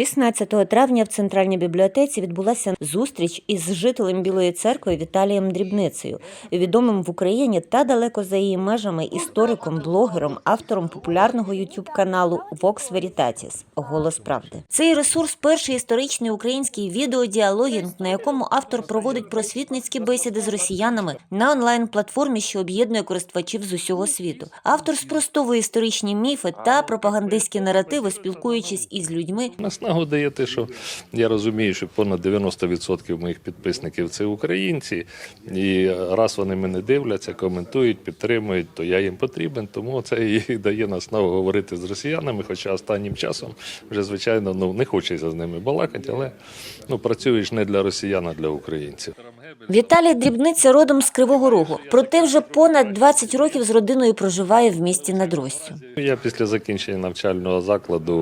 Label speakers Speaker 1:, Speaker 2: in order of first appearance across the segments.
Speaker 1: 16 травня в центральній бібліотеці відбулася зустріч із жителем Білої церкви Віталієм Дрібницею, відомим в Україні та далеко за її межами істориком, блогером, автором популярного youtube каналу Vox Veritatis Голос правди. Цей ресурс перший історичний український відеодіалогінг, на якому автор проводить просвітницькі бесіди з росіянами на онлайн-платформі, що об'єднує користувачів з усього світу. Автор спростовує історичні міфи та пропагандистські наративи, спілкуючись із людьми,
Speaker 2: Дає що я розумію, що понад 90% моїх підписників це українці, і раз вони мене дивляться, коментують, підтримують, то я їм потрібен. Тому це і дає наснагу говорити з росіянами. Хоча останнім часом вже звичайно ну не хочеться з ними балакати, але ну працюєш не для росіян, а для українців.
Speaker 1: Віталій Дрібниця родом з Кривого Рогу. Проте вже понад 20 років з родиною проживає в місті над Россю.
Speaker 2: Я після закінчення навчального закладу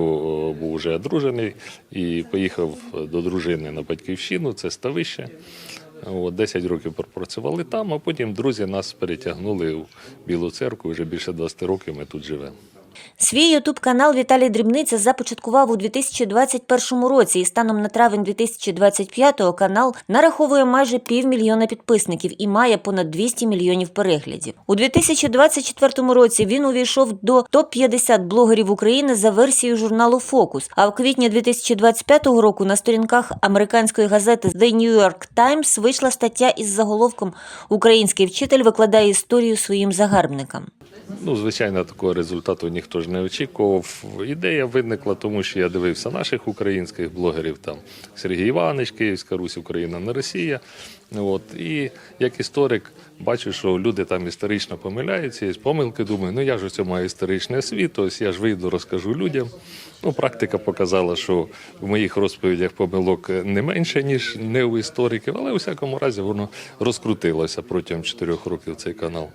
Speaker 2: був вже одружений і поїхав до дружини на батьківщину, це ставище. От, 10 років пропрацювали там, а потім друзі нас перетягнули в Білу церкву. Вже більше 20 років ми тут живемо.
Speaker 1: Свій ютуб канал Віталій Дрібниця започаткував у 2021 році, і станом на травень 2025 канал нараховує майже півмільйона підписників і має понад 200 мільйонів переглядів. У 2024 році він увійшов до топ-50 блогерів України за версією журналу Фокус. А в квітні 2025 року на сторінках американської газети The New York Times вийшла стаття із заголовком Український вчитель викладає історію своїм загарбникам.
Speaker 2: Ну, звичайно, такого результату ніхто ж не очікував. Ідея виникла, тому що я дивився наших українських блогерів, там Сергій Іванович, Київська Русь, Україна не Росія. От. І як історик бачу, що люди там історично помиляються, є помилки, думаю, ну я ж ось маю історичний освіту, ось я ж вийду, розкажу людям. Ну, практика показала, що в моїх розповідях помилок не менше, ніж не у істориків, але у всякому разі воно розкрутилося протягом чотирьох років цей канал.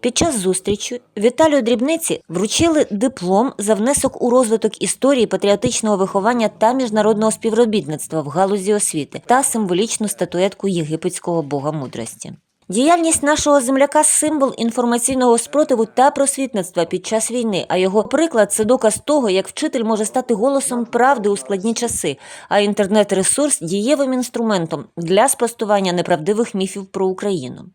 Speaker 1: Під час зустрічі Віталію Дрібниці вручили диплом за внесок у розвиток історії патріотичного виховання та міжнародного співробітництва в галузі освіти та символічну статуетку єгипетського бога мудрості. Діяльність нашого земляка символ інформаційного спротиву та просвітництва під час війни. А його приклад це доказ того, як вчитель може стати голосом правди у складні часи, а інтернет-ресурс дієвим інструментом для спростування неправдивих міфів про Україну.